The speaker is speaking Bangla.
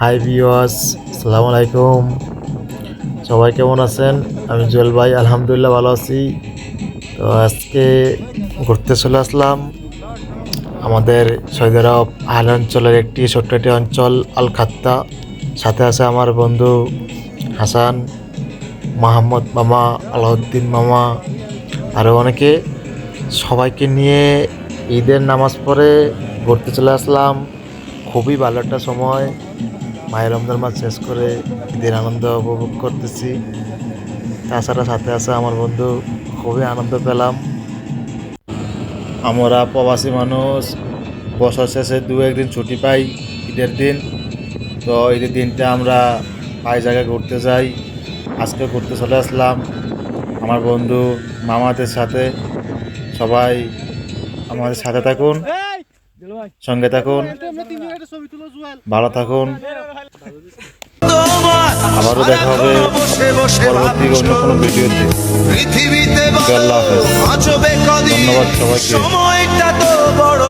হাই ভিওয়াস আসসালামু আলাইকুম। সবাই কেমন আছেন? আমি জুয়েল ভাই, আলহামদুলিল্লাহ ভালো আছি। তো আজকে ঘুরতে চলে আসলাম আমাদের সৌদি আরব আহল অঞ্চলের একটি ছোট্ট একটি অঞ্চল আল খাত্তা সাথে আছে আমার বন্ধু হাসান, মাহমদ মামা, আলাউদ্দিন মামা আরও অনেকে। সবাইকে নিয়ে ঈদের নামাজ পড়ে ঘুরতে চলে আসলাম। খুবই ভালো একটা সময়। মায়ের রমজান মাস শেষ করে ঈদের আনন্দ উপভোগ করতেছি। তাছাড়া সাথে আছে আমার বন্ধু খুবই আনন্দ পেলাম। আমরা প্রবাসী মানুষ বছর শেষে দু একদিন ছুটি পাই ঈদের দিন। তো ঈদের দিনটা আমরা পাই জায়গায় ঘুরতে যাই। আজকে ঘুরতে চলে আসলাম আমার বন্ধু মামাদের সাথে। সবাই আমাদের সাথে থাকুন সঙ্গে থাকুন। ভালো থাকুন। আবারও দেখা হবে পরবর্তী অন্য কোনো ভিডিওতে পৃথিবীতে আল্লাহ হাফেজ। ধন্যবাদ সবাইকে। সময়টা তো বড়